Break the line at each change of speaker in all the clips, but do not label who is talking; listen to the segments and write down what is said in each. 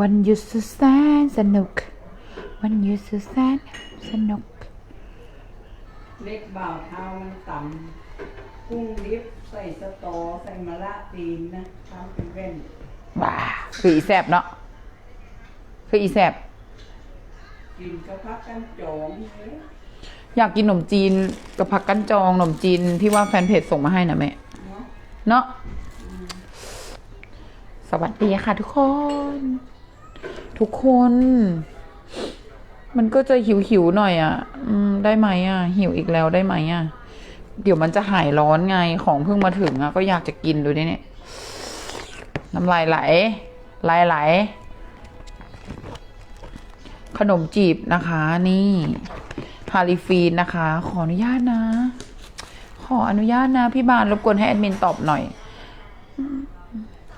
วันหยุดสุดแสนสนุก วันหยุดสุดแสนสนุก
เล็กบ่าวเท้ามันต่ำกุ้งดิบใส่สตอใส่มะระตีนนะทำเป็นเว้น
ว้าคืออีแซบเนาะคืออีแซบ
กินก็พักกันจองเลย
อยากกินขนมจีนกับผักกั้นจองขนมจีนที่ว่าแฟนเพจส่งมาให้นะแม่
เนาะ
เนาะสวัสดีค่ะทุกคน ทุกคน มันก็จะหิวหิวๆหน่อยอะ่ะอืมได้ไหมอะ่ะ หิวอีกแล้วได้ไหมอะ่ะ เดี๋ยวมันจะหายร้อนไงของเพิ่งมาถึงอะ่ะก็อยากจะกินดูดิเนี่ยน้ำลายไหลลายไหล ขนมจีบนะคะ นี่ฮาริฟีนนะคะ ขออนุญาตนะ ขออนุญาตนะ พี่บานรบกวนให้แอดมินตอบหน่อย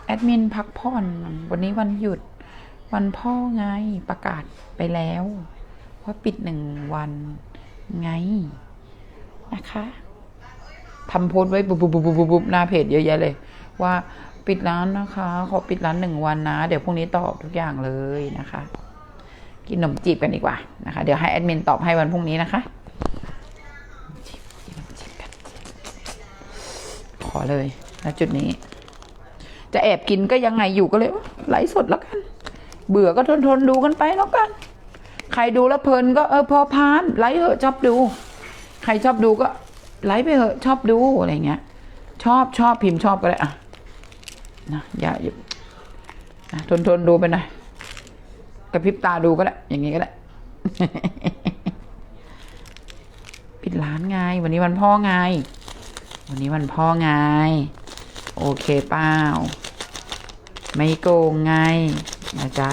แอดมินพักผ่อน วันนี้วันหยุด วันพ่อไงประกาศไปแล้วว่าปิดหนึ่งวันไงนะคะทำโพสต์ไว้บุบบุบบุบบุบหน้าเพจเยอะแยะเลย ว่าปิดร้านนะคะ ขอปิดร้านหนึ่งวันนะ เดี๋ยวพรุ่งนี้ตอบทุกอย่างเลยนะคะ กินขนมจีบกันดีกว่านะคะ เดี๋ยวให้แอดมินตอบให้วันพรุ่งนี้นะคะขนมจีบกันขอเลยณจุดนี้ จะแอบกินก็ยังไงอยู่ก็เลยไลฟ์สดแล้วกัน เบื่อก็ทนทนๆดูกันไปแล้วกัน ใครดูแล้วเพลินก็เออพอพานไลฟ์เหอะชอบดู ใครชอบดูก็ไลฟ์ไปเหอะชอบดูอะไรเงี้ย ชอบชอบพิมพ์ชอบก็ได้อะนะอย่าอย่านทนทนดูไปหน่อยกระพริบตาดูก็ได้ อย่างงี้ก็ได้ ปิดร้านไง วันนี้วันพ่อไง วันนี้วันพ่อไง โอเคเปล่า ไม่โกงไง นะจ๊ะ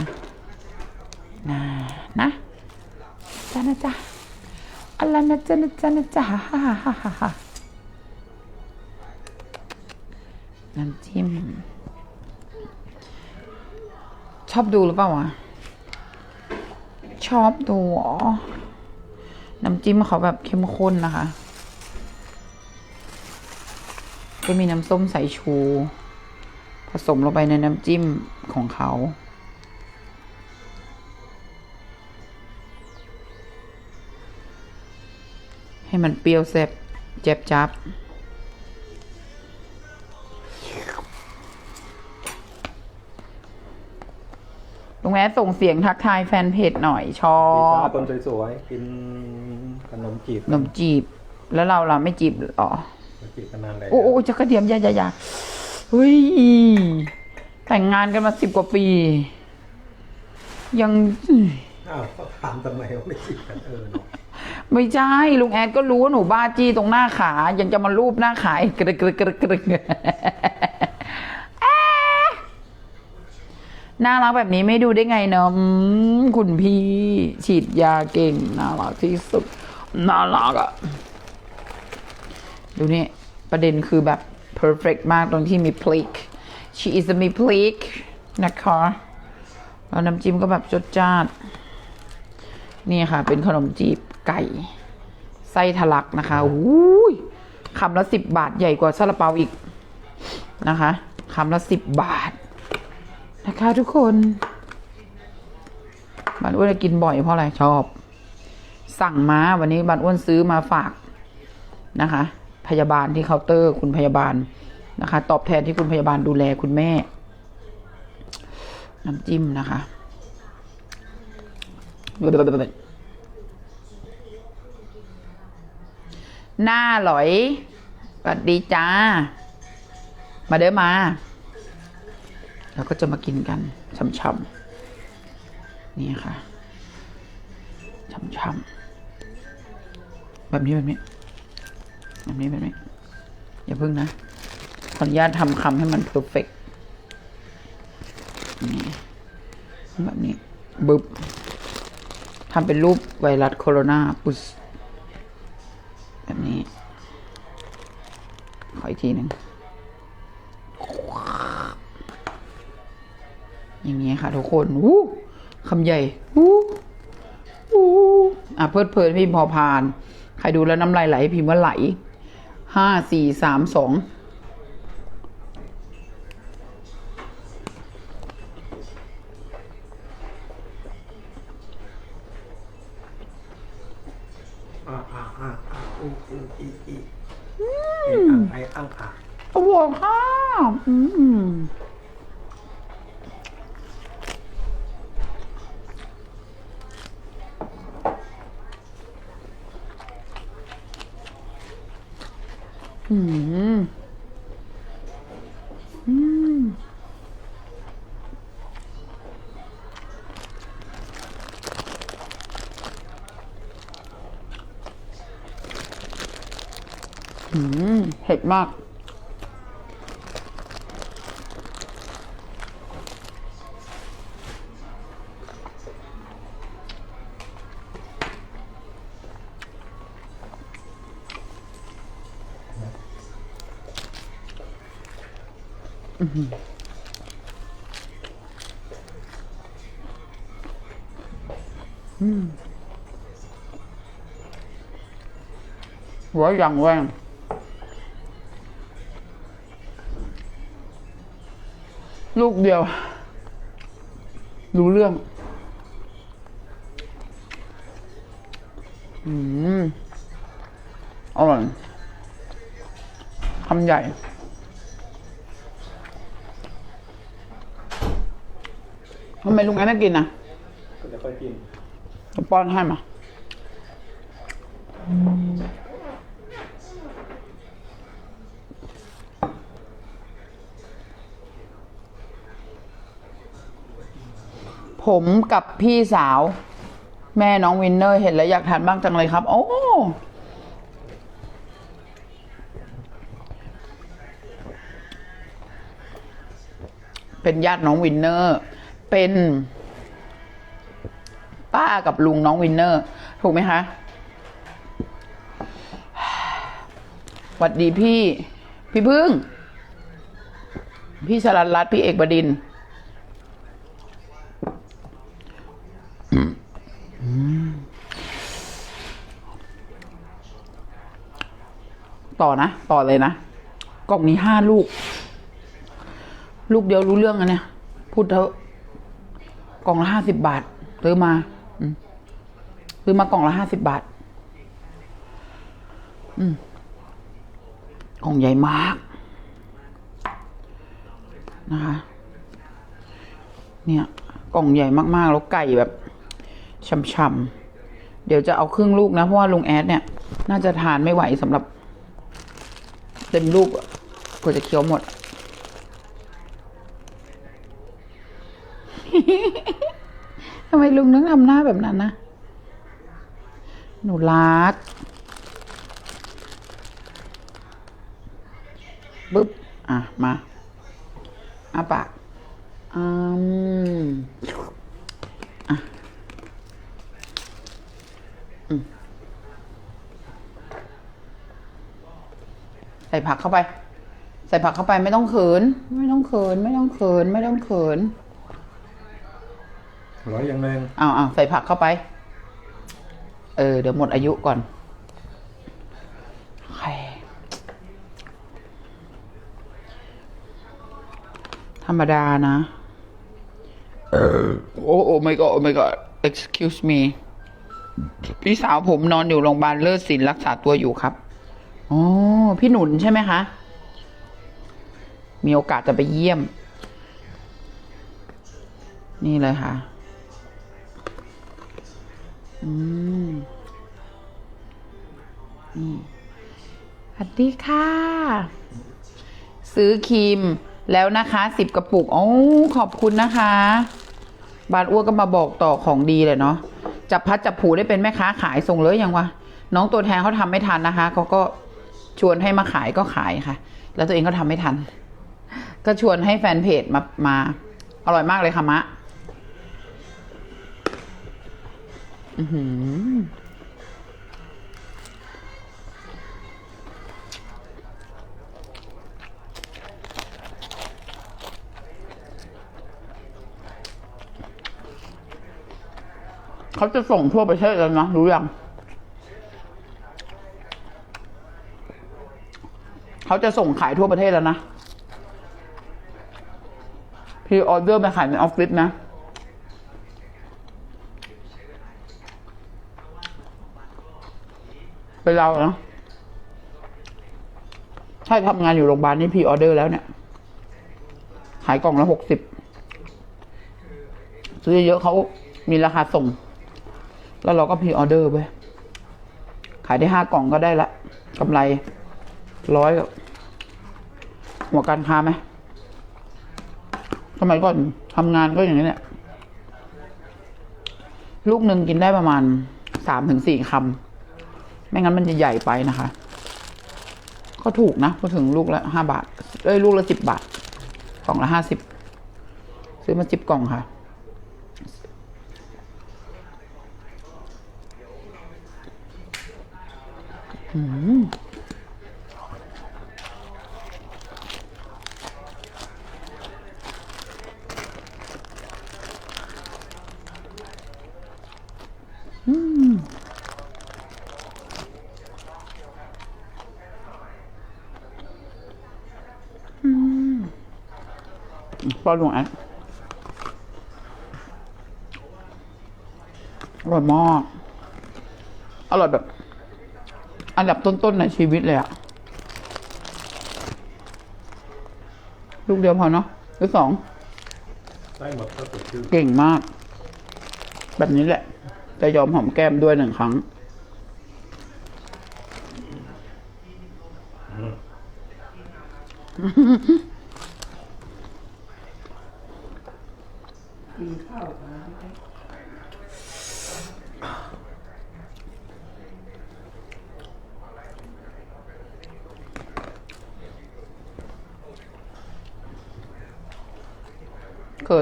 นะนะจ้านะจ๊ะอะไรนะจ๊ะนะจ๊ะนะจ๊ะฮ่าฮ่าฮ่าฮ่าฮ่าน้ำจิ้มชอบดูหรือเปล่าวะชอบดูอ๋อน้ำจิ้มเขาแบบเข้มข้นนะคะ ก็มีน้ำส้มสายชู ผสมลงไปในน้ำจิ้มของเขา ให้มันเปรี้ยวแซ่บเจ็บจับลุงแอดส่งเสียงทักทายแฟนเพจหน่อยชอ
พี่
บ
ตาคนสวยๆ กินขนมจีบ
ขนมจีบ แล้วเราล่ะไม่จีบหรอ
ขนมจีบกันนานแล้ว
โอ้โอ้จะกระเดียมอยาอยาอยาเฮ้ย แต่งงานกันมาสิบกว่าปี ยัง
อ้าวเขาถามทำไมว่าไม่จีบกันเออเนาะ
ไม่ใช่ ลุงแอดก็รู้ว่าหนูบ้าจี้ตรงหน้าขา ยังจะมารูปหน้าขาอีกกระกระกระกระอ่าน่ารักแบบนี้ไม่ดูได้ไงเนาะคุณพี่ ฉีดยาเก่ง น่ารักที่สุด น่ารักอะดูนี่ ประเด็นคือแบบ perfect มากตรงที่มีพลิก she is a มีพลิกนะคะแล้วน้ำจิ้มก็แบบจดจ้าดนี่ค่ะ เป็นขนมจีบ ไก่ ไส้ทะลักนะคะอุ้ยคำละสิบบาทใหญ่กว่าซาลาเปาอีกนะคะคำละสิบบาท นะคะทุกคนบันอ้วนจะกินบ่อยเพราะอะไรชอบ สั่งมาวันนี้บันอ้วนซื้อมาฝากนะคะ พยาบาลที่เคาน์เตอร์คุณพยาบาลนะคะ ตอบแทนที่คุณพยาบาลดูแลคุณแม่ น้ำจิ้มนะคะ หน้าหลอยสวัสดีจ้า มาเด้อมา แล้วก็จะมากินกันช่ำๆนี่ค่ะช่ำๆแบบนี้แบบนี้แบบนี้แบบนี้ อย่าพึ่งนะ ขออนุญาตทำคำให้มันเพอร์เฟกนี่แบบนี้บึบทำเป็นรูปไวรัสโคโรนาปุ๊ส แบบนี้ ขออีกทีหนึ่งอย่างนี้ค่ะทุกคนวู้คำใหญ่วู้วู้อะเพลิดเพลินพิมพ์พอพาน ใครดูแล้วน้ำลายไหลพิมพ์ว่าไหลห้าสี่สามสอง อ
อ่าอ่าอ่าอ่าอูอูอีอีเอะอ่างไออ่างอ่า
อร่อยค่ะอืมอื มอืมอืมเผ็ดมาก หัวอย่างแรงลูกเดียว รู้เรื่อง อืม อร่อยคำใหญ่ ทำไมลุงแอนไม่กินนะ
ก็จะค่อยกิน
ผมป้อนให้มาผมกับพี่สาว แม่น้องวินเนอร์เห็นแล้วอยากทานบ้างจังเลยครับ โอ้เป็นญาติน้องวินเนอร์ เป็น ป้ากับลุงน้องวินเนอร์ ถูกไหมคะสวัสดีพี่ พี่พึ่ง พี่ชลันรัตพี่เอกบดินต่อนะ ต่อเลยนะ กล่องนี้ห้าลูก ลูกเดียวรู้เรื่องอะเนี่ย พูดเถอะ กล่องละห้าสิบบาทซื้อมาซื้อมากล่องละห้าสิบบาทกล่องใหญ่มาก นะคะ เนี่ย กล่องใหญ่มากๆ แล้วไก่แบบช่ำๆเดี๋ยวจะเอาครึ่งลูกนะ เพราะว่าลุงแอดเนี่ย น่าจะทานไม่ไหวสำหรับ เต็มลูกกว่าจะเคี้ยวหมด ทำไม ลุงต้องทำหน้าแบบนั้นนะ หนูรักปึ๊บ อะ มาอาปากอืมอะอืมใส่ผักเข้าไป ใส่ผักเข้าไปไม่ต้องเขิน ไม่ต้องเขิน ไม่ต้องเขิน ไม่ต้องเขิน
ร้อยอย่างแรง
เอาเอาใส่ผักเข้าไป เออ เดี๋ยวหมดอายุก่อนธรรมดานะโอ้โอ้ my god โอ้ my god excuse me พี่สาวผมนอนอยู่โรงพยาบาลเลิศศิลป์รักษาตัวอยู่ครับ อ๋อ พี่หนุนใช่ไหมคะ มีโอกาสจะไปเยี่ยม นี่เลยค่ะ อืมนี่สวัสดีค่ะ ซื้อครีมแล้วนะคะสิบกระปุกโอ้ขอบคุณนะคะ บานอ้วก็มาบอกต่อของดีเลยเนาะจับพัดจับผูได้เป็นแม่ค้าขายส่งเลยยังวะน้องตัวแทนเขาทำไม่ทันนะคะเขาก็ชวนให้มาขายก็ขายค่ะ แล้วตัวเองก็ทำไม่ทัน ก็ชวนให้แฟนเพจมามา อร่อยมากเลยค่ะมะ อือหือเขาจะส่งทั่วประเทศแล้วนะ รู้ยัง เขาจะส่งขายทั่วประเทศแล้วนะ พี่ออเดอร์ไปขายในออฟฟิศนะ เป็นเราเนาะใช่ทำงานอยู่โรงพยาบาลนี่พรีออเดอร์แล้วเนี่ย ขายกล่องละหกสิบซื้อเยอะเขามีราคาส่ง แล้วเราก็พีออเดอร์ไปขายได้ห้ากล่องก็ได้ละกำไรร้อยหัวการค้าไหมสมัยก่อนทำงานก็อย่างนี้เนี่ย ลูกหนึ่งกินได้ประมาณสามถึงสี่คำ ไม่งั้นมันจะใหญ่ไปนะคะ ก็ถูกนะพอถึงลูกละห้าบาทเอ้ยลูกละสิบบาทกล่องละห้าสิบซื้อมาสิบกล่องค่ะอืม อดหลวงอันอร่อยมากอร่อยแบบ อันดับต้นๆในชีวิตเลยอะลูกเดียวพอเนาะหรือสอง
ได้หมดก็สดชื่น
เก่งมาก แบบนี้แหละจะยอมหอมแก้มด้วยหนึ่งครั้ง
กินข้าวกัน
เขิ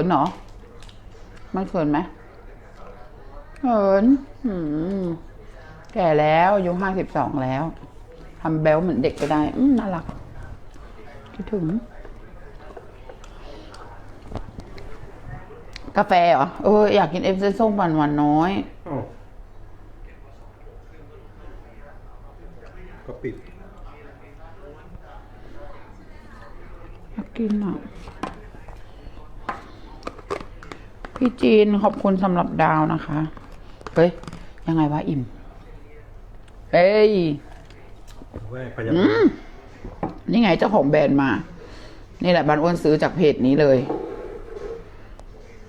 นเหรอ มันเขินไหมเขินอืมแก่แล้วอายุห้าสิบสองแล้วทำแบลเหมือนเด็กไปได้ อืมน่ารัก คิดถึง กาแฟเหรอเอออยากกินเอสเปรสโซ่หวานหวานๆน้อย
อ้าวก็ปิด
อยากกินอะ พี่จีนขอบคุณสำหรับดาวนะคะ เฮ้ย ยังไงวะอิ่ม เอ้ย
แว่พยายาม
อืมนี่ไงเจ้าของแบรนด์มา นี่แหละบันอ้วนซื้อจากเพจนี้เลย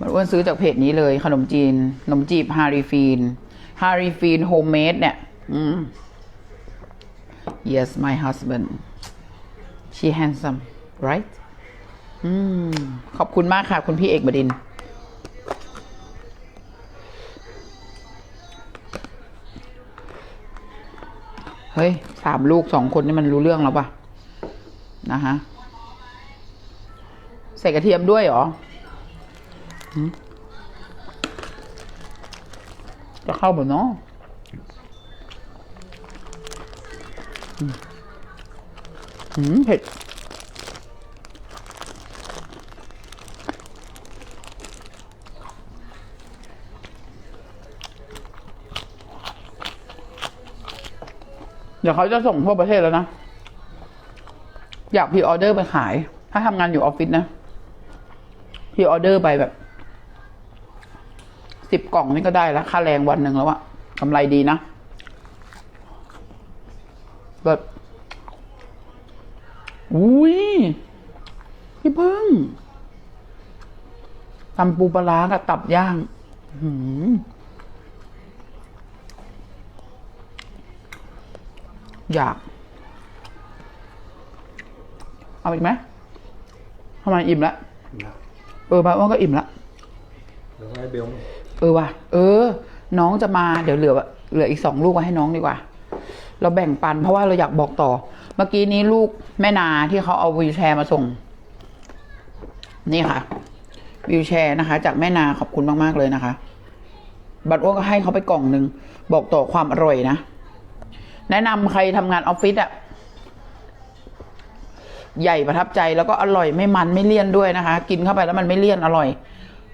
บันอ้วนซื้อจากเพจนี้เลยขนมจีนขนมจีบฮาริฟีนฮาริฟีนโฮมเมดเนี่ย อืม yes my husband she handsome right อืม ขอบคุณมากค่ะ คุณพี่เอกบดิน เฮ้ยสามลูกสองคนนี่มันรู้เรื่องแล้วปะนะฮะ ใส่กระเทียมด้วยเหรอ จะเข้าหมดเนาะอืมหืมเผ็ดเดี๋ยวเขาจะส่งทั่วประเทศแล้วนะ อยากพรีออเดอร์ไปขาย ถ้าทำงานอยู่ออฟฟิศนะพรีออเดอร์ไปแบบ สิบกล่องนี่ก็ได้แล้วค่าแรงวันหนึ่งแล้วอะกำไรดีนะแบบอุ้ยพี่พึ่งตำปูปลาร้ากับตับย่างหืมอยาก เอาอีกไหมทำไมอิ่มแล้ว
นะ
เออบางอ้วนก็อิ่มแล้ว
เดี๋ยวให้เบล
เออว่ะ เออ น้องจะมาเดี๋ยวเหลือเหลืออีกสองลูกไว้ให้น้องดีกว่า เราแบ่งปันเพราะว่าเราอยากบอกต่อ เมื่อกี้นี้ลูกแม่นาที่เขาเอาวีแชร์มาส่ง นี่ค่ะวีลแชร์นะคะ จากแม่นาขอบคุณมาก ๆ เลยนะคะ บัตรอ้วนก็ให้เขาไปกล่องหนึ่งบอกต่อความอร่อยนะ แนะนำใครทำงานออฟฟิศอะใหญ่ประทับใจแล้วก็อร่อยไม่มันไม่เลี่ยนด้วยนะคะ กินเข้าไปแล้วมันไม่เลี่ยนอร่อย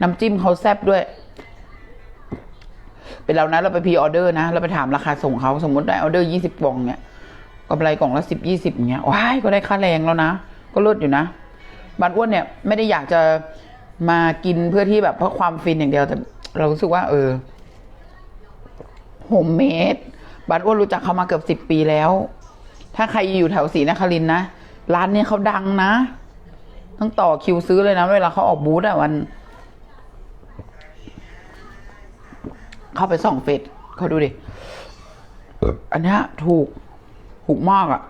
น้ำจิ้มเขาแซ่บด้วย เป็นเรานะเราไปพีออเดอร์นะ เราไปถามราคาส่งเขาสมมติได้ออเดอร์ยี่สิบกล่องเนี่ยกำไรกล่องละสิบยี่สิบเงี้ยว้ายก็ได้ค่าแรงแล้วนะ ก็ลดอยู่นะบานอ้วนเนี่ยไม่ได้อยากจะมากินเพื่อที่แบบเพื่อความฟินอย่างเดียวแต่เรารู้สึกว่า เออโฮมเมดบานอ้วนรู้จักเขามาเกือบสิบปีแล้ว ถ้าใครอยู่แถวศรีนครินนะร้านเนี้ยเขาดังนะต้องต่อคิวซื้อเลยนะ เวลาเขาออกบูธอะวัน เข้าไปส่องเฟซเขาดูดิ อันเนี้ยถูก ถูกมากอะ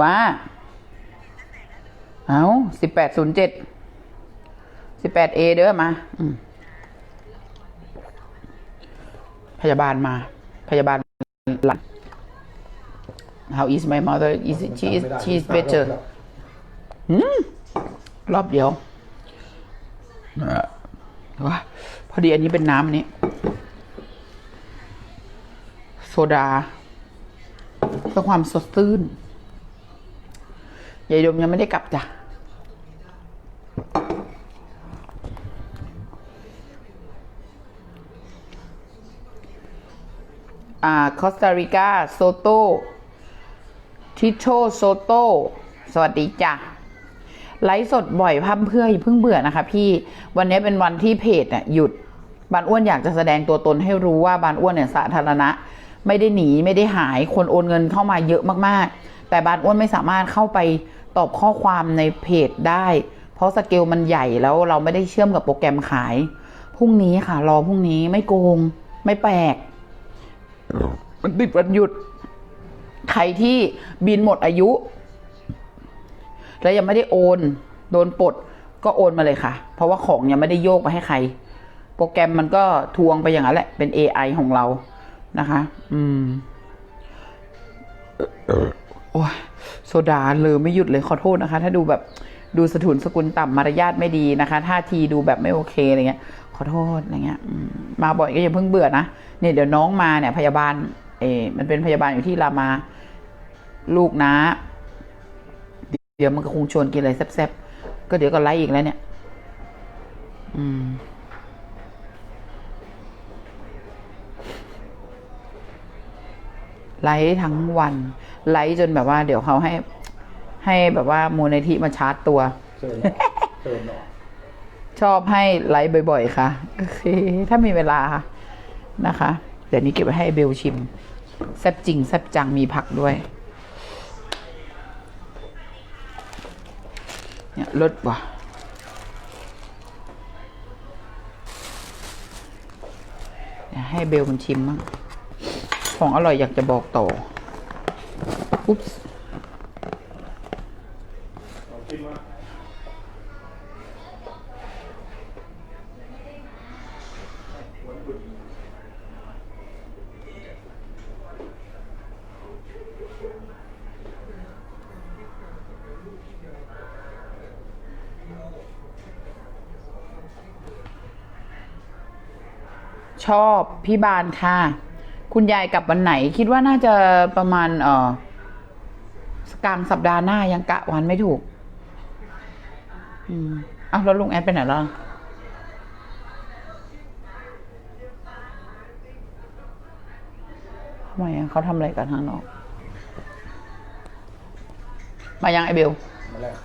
ว่าเอาสิบแปดศูนย์เจ็ดสิบแปดเอเด้อมาอืมพยาบาลมา พยาบาลหลัง How is my mother is it she is she is better อืม รอบเดียวว้าพอดีอันนี้เป็นน้ำอันนี้ โซดาเพื่อความสดชื่นยายดมยังไม่ได้กลับจ้ะอ่าคอสตาริกา โซโตทิโชโซโต สวัสดีจ้ะ ไลฟ์สดบ่อยพั่มเพื่ออย่าเพิ่งเบื่อนะคะ พี่วันนี้เป็นวันที่เพจน่ะหยุดบานอ้วนอยากจะแสดงตัวตนให้รู้ว่าบานอ้วนเนี่ยสาธารณะ ไม่ได้หนีไม่ได้หายคนโอนเงินเข้ามาเยอะมากๆ แต่บานอ้วนไม่สามารถเข้าไปตอบข้อความในเพจได้ เพราะสเกลมันใหญ่แล้วเราไม่ได้เชื่อมกับโปรแกรมขายพรุ่งนี้ค่ะ รอพรุ่งนี้ไม่โกง ไม่แปลก มันติดวันหยุด ใครที่บินหมดอายุ แล้วยังไม่ได้โอน โดนปลดก็โอนมาเลยค่ะ เพราะว่าของยังไม่ได้โยกไปให้ใคร โปรแกรมมันก็ทวงไปอย่างนั้นแหละ เป็น AI ของเรานะคะ อืมโอ้ยโซดาเลยไม่หยุดเลยขอโทษนะคะ ถ้าดูแบบดูสถุนสกุลต่ำมารยาทไม่ดีนะคะท่าทีดูแบบไม่โอเคอะไรเงี้ย ขอโทษอะไรเงี้ยมาบ่อยก็อย่าเพิ่งเบื่อนะเนี่ยเดี๋ยวน้องมาเนี่ย พยาบาล เออมันเป็นพยาบาลอยู่ที่รามา ลูกนะ เดี๋ยวมันก็คงชวนกินอะไรแซ่บๆ ก็เดี๋ยวก็ไล่อีกแล้วเนี่ย อืม ไลฟ์ทั้งวัน ไลฟ์จนแบบว่า เดี๋ยวเขาให้ ให้แบบว่ามูลนิธิมาชาร์จตัว
เชิญเชิญหน่อย
ชอบให้ไลฟ์บ่อย ๆ ค่ะ โอเค ถ้ามีเวลาค่ะนะคะ เดี๋ยวนี้เก็บไว้ให้เบลชิม แซ่บจริง แซ่บจังมีผักด้วย เนี่ยลดว่ะให้เบลมันชิมมั่งของอร่อยอยากจะบอกต่ออุ๊ป ชอบพี่บานค่ะ คุณยายกลับวันไหน คิดว่าน่าจะประมาณ เอ่อกลางสัปดาห์หน้ายังกะวันไม่ถูก อืมเอ้าแล้วลุงแอดไปไหนแล้วทำไมอะเขาทำอะไรกันทางนอก มายังไอเบล
มาแล้ว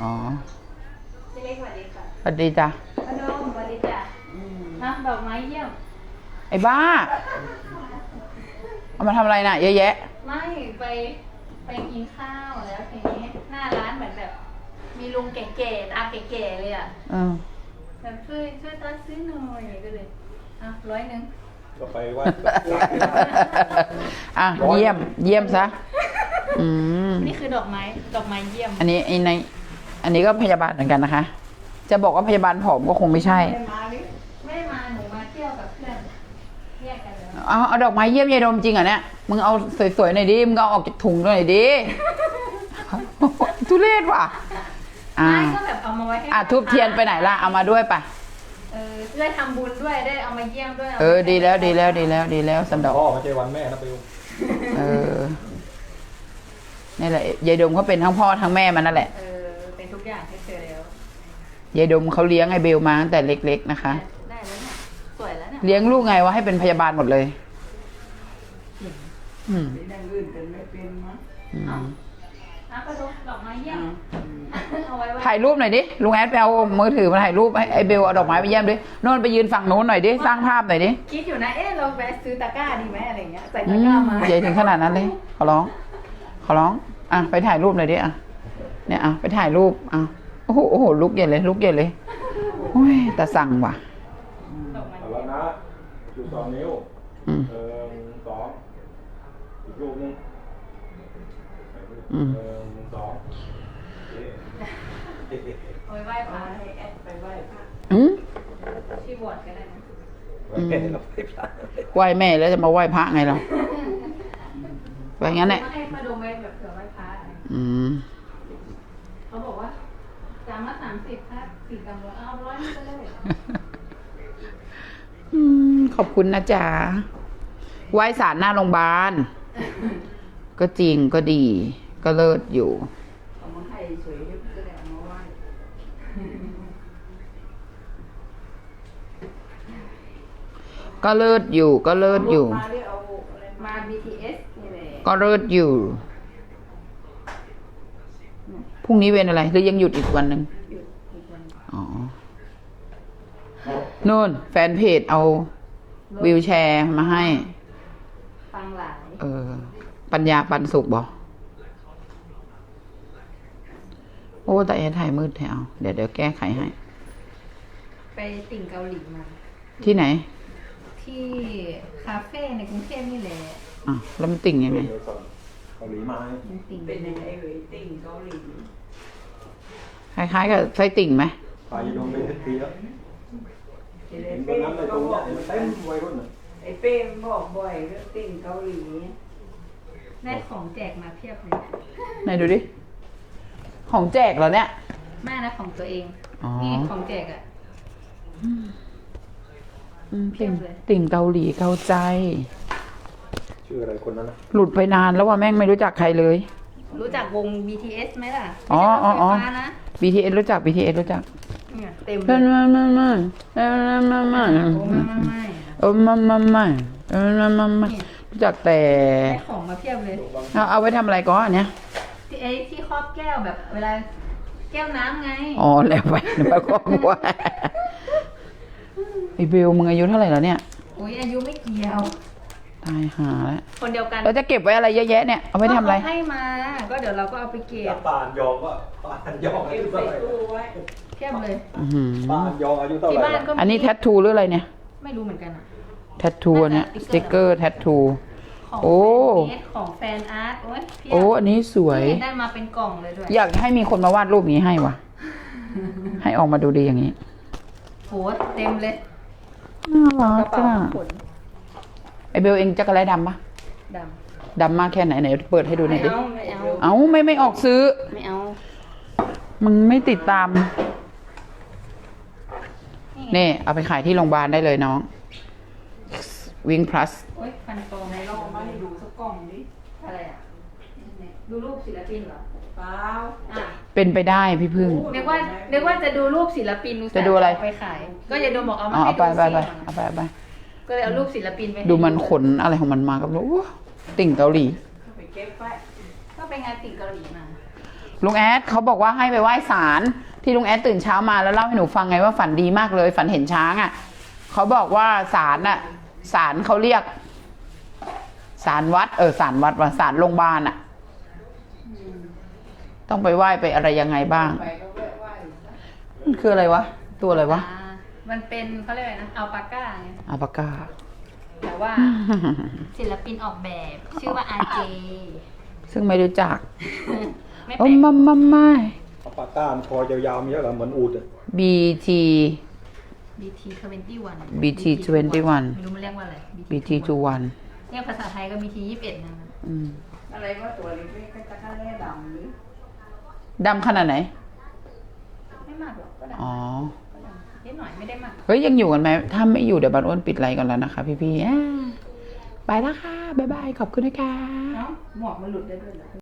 อ๋อ
พี่เล็กสวัสดีค่ะ
สวัสดีจ้ะ
พนมสวัสดีจ้ะฮะดอกไม้เยี่ยม
ไอ้บ้า เอามาทำอะไรน่ะ เยอะแยะ
ไม่ไปไปกินข้าวแล้วทีนี้หน้าร้านเหมือนแบบ มีลุงแก่ๆตาแก่ๆเลยอะ
เออ
แบบช่วยช่วยตัดซื้อหน่อยก็เลยอะร้อยหนึ่ง
ก็ไปไหว่า
อะ เยี่ยม เยี่ยมซะ อืม
นี่คือดอกไม้ดอกไม้เยี่ยม
อันนี้ไอ้ใน อันนี้ก็พยาบาลเหมือนกันนะคะ จะบอกว่าพยาบาลผอมก็คงไม่ใช่
ได้มา
เอา
เอาดอกไม้เยี่ยมยายดมจริงเหรอเนี่ยมึงเอาสวยๆหน่อยดิมึงเอาออกจากถุงหน่อยดิทุเรศว่ะอ่า
ไม่ก็แบบเอามาไว้ให้
อะทูบเทียนไปไหนล่ะเอามาด้วยปะ
เออได้ทำบุญด้วยได้เอามาเยี่ยมด้วย
เออ ดีแล้วดีแล้วดีแล้วดีแล้วสำหรับ
พ่อไม่ใช่วันแม่นะไปดู
เออนี่แหละยายดมเขาเป็นทั้งพ่อทั้งแม่มันนั่นแหละ
เออเป็นทุกอย่างให้เธอแล้ว
ยายดมเขาเลี้ยงไอ้เบลมาตั้งแต่เล็ก ๆ นะคะ
เนี่ยเลี้
ยงลูกไงว่าให้เป็นพยาบาลหมดเลย อืม
เป็นอย่างอื่นเป็นไม่เป็นมั้ง
อืม
อะก็ดูดอกไม้เยี่ย
อ่ามอืม
เอาไว้ว่า
ถ่ายรูปหน่อยดิ ลุงแอดไปเอามือถือมาถ่ายรูปให้ไอเบลเอาดอกไม้ไปเยี่ยมดิโน่นไปยืนฝั่งโน้นหน่อยดิ สร้างภาพหน่อยดิ
คิดอยู่นะ เอ๊ะเราไปซื้อตะกร้าดีไหมอะไรเงี้ย ใส่
อื
ตะกร้ามมา
ใหญ่ถึงขนาดนั้นเลย ขอร้อง ขอร้อง อะ ไปถ่ายรูปหน่อยดิ อะ เนี่ยอะ ไปถ่ายรูป อะ โอ้โห โอ้โห ลุกใหญ่เลย ลุกใหญ่เลย โอ้ยแต่สั่งว่ะ
ดอกไม้
เอาแล้วนะ อยู่สองนิ้ว
อืม
หนึ่งสองอีกรูปหนึง
อืม
หนึ่งสองเอ๊ะ
เอาไว้ไหว้พระ
ให้แอดไปไหว้พระ
อืม
ที่บวชก็ได้นะ
อืม
เราไปพลาด
ไหว้แม่แล้วจะมาไหว้พระไงเราไปงั้นแหละ
มาให้มาดมไว้แบบเผื่อไหว้พระอะไร
อืม
เขาบอกว่าจามละสามสิบถ้าสี่กรัมร้อยเอาร้อยนี่ก็ได้
อืม ขอบคุณนะจ๊ะไหว้ศาลหน้าโรงพยาบาล ก็จริงก็ดี ก็เลิศอยู่
เอามาให้สวยก็ได้เอามาไหว้
ก็เลิศอยู่ ก็เลิศอยู่
มาเรียกเอาอะไร
มา BTS นี่แหละ
ก็เลิศอยู่ พรุ่งนี้เวนอะไร หรือยังหยุดอีกวันหนึ่ง
หยุดอีกวัน
อ๋อนู่นแฟนเพจเอา วิวแชร์มาให้
ฟังหลาย
เออ ปัญญาปันสุขบอกโอ้แต่เอถ่ายมืดแถวเดี๋ยวเดี๋ยวแก้ไขให้
ไปติ่งเกาหลีมา
ที่ไหน
ที่คาเฟ่ในกรุงเทพนี่แหละ
อะแล้วมันติ่งยังไง
เดี๋ยวก่อนเกาหลีมาให้
มันติ่ง
เป็นยังไงเอ่ยติ่งเกาหลี
คล้ายๆกับไส้ติ่งไหม
พายดงไปทุกทีแล้ว
เห็น
เห็
ไอ้
นตร
เป้
งนั้นเลยต
ก็
รง
บ
เนี้
อยก
เต็มวัยรุ่นน่ะ
ไอ้เป้บอกบ่อยเรื่องติ่งเกาหลี
ได้ของแจกมาเพียบเลย
ไหนดูดิ ของแจกเหรอเนี่ย
แม่นะของตัวเอง
อ๋อ
นี่ของแจกอะ
อืม
เพีย
ติ่ง
บเลย
ติ่งเกาหลีเข้าใจ
ชื่ออะไรคนนั้นนะ
หลุดไปนานแล้วว่าแม่งไม่รู้จักใครเลย
รู้จักวง BTS ไหมล่ะ
อ๋ออ๋ออ๋อ
ไม่ใช่รถไฟฟ้านะ
BTS รู้จัก BTS รู้จัก
เนี่ยเต็มเล
ไม่
ย
ไม่ไม่ไม่ไม่ไม่ไม่
โอ้ไม่ไม่ไม่
เออไม่ไม่ไม่เออไม่ไม่ไม่รู้จักแต่
ได้ของมาเพียบเลย
เอาเอาไว้ทำอะไรก่อนอันเนี้ย
ที่ไอ้ที่ครอบแก้วแบบเวลาแก้วน้ำไง
อ๋อแล้วไปแล้วก็ว่าไอเบลมึงอายุเท่าไหร่แล้วเนี่ย
โอ้ยอายุไม่เกี่ยว
ตายหาแล้ว
คนเดียวกัน
เราจะเก็บไว้อะไรเยอะแยะเนี่ยเอาไว้ทำอะไร
ก็เขาให้มา ก็เดี๋ยวเราก็เอาไปเก็บ
ปานยองว่าปานยองอา
เก็บ
ยุ
ใส่
เท่าไหร่
ตู้ไว้
เพียบเลย
อื้อหือ
ปานยองอายุเท่าไห
ที่
ร่
บ้านก็มี
อันนี้แทททูหรืออะไรเนี่ย
ไม่รู้เหมือนกันอะ
แทททูเนี่ยสติกเกอร์แทททู
ของ
โอ้
แฟนเมดของแฟนอาร์ตโอ้ยเพียบ
โอ้อันนี้สวย
ที่ได้มาเป็นกล่องเลยด้วย
อยากให้มีคนมาวาดรูปนี้ให้ว่ะ ให้ออกมาดูดีอย่างนี้
โหเต็มเลย
น่าก
ระ
รัก
เป๋า
จ้า
ขน
ไอเบลเองจักรไรดำปะ
ด
ดำมากแค่ไหนไหนเปิดให้ดูำหน่
ไม่
อยดิ
เอาไม่เอา
เอ้าไม่ไม่ออกซื้อ
ไม่เอา
มึงไม่ติดตาม
นี่
นี่เอาไปขายที่โรงพยาบาลได้เลยน้อง วิงพลัส
โอ้ยฟันปลอม
ไหน
ใน
ล
ร
อ
องบ
เอามาให้ดูสักกล่องดิ
อะไรอะ ดูรูปศิลปินเหรอ
เปล่า
อะ
เป็นไปได้พี่พึ่ง
นึกว่านึกว่าจะดูรูปศิลปินอุตส่าห์
จะดูอะไร
เาไปขาย ก็อย่าดูบอกเอา
อ๋
มา
อ
ให้
เอา
ดู
ไปไปไป
สิ
เอาไปเอาไป
ก็เลยเอารูปศิลปินไปให้
ดูมันขนอะไรของมันมากับลูกติ่งเกาหลี
เอาไปเก็บไว้
ก็ไปงานติ่งเกาหลีมา
ลุงแอดเขาบอกว่าให้ไปไหว้ศาล ที่ลุงแอดตื่นเช้ามาแล้วเล่าให้หนูฟังไงว่าฝันดีมากเลย ฝันเห็นช้างอะเขาบอกว่าศาลน่ะศาลเขาเรียกศาลวัด เออศาลวัดว่าศาลโรงพยาบาลอะ ต้องไปไหว้ไปอะไรยังไงบ้าง
ไปก็แวะไหว้ซะ
มันคืออะไรวะ ตัวอะไรวะ
อ่ามันเป็นเขาเรียกอะไรนะอัลปาก้าไง
อาปากกา
แต่ว่า ศิลปินออกแบบ ชื่อว่าอาเจ
ซึ่งไม่รู้จัก
ไม่
โอ้
เป็น
มามาไม่
เอาปากก้ามคอยาวๆมีเยอะเหรอเหมือนอูดอะ
BT
BT 21
BT 21
ไม่รู้มันเรียกว่าอะไร
BT 21
เนี่ยภาษาไทยก็ BT 21นะ
อืม
อะไรว่าตัวเล็กๆก็จะแค่ดำหรือ
ดำขนาดไหน
ไม่มากหรอกก็ได้
อ๋อ
ก็ได้นิดหน่อยไม่ได้มาก
เฮ้ย ยังอยู่กันไหม ถ้าไม่อยู่เดี๋ยวบันอ้วนปิดไลน์ก่อนแล้วนะคะพี่ๆอ่าไปแล้วค่ะ บ๊ายบาย ขอบคุณนะคะ
เนาะหมวกมันหลุดได้ด้วยเหรอ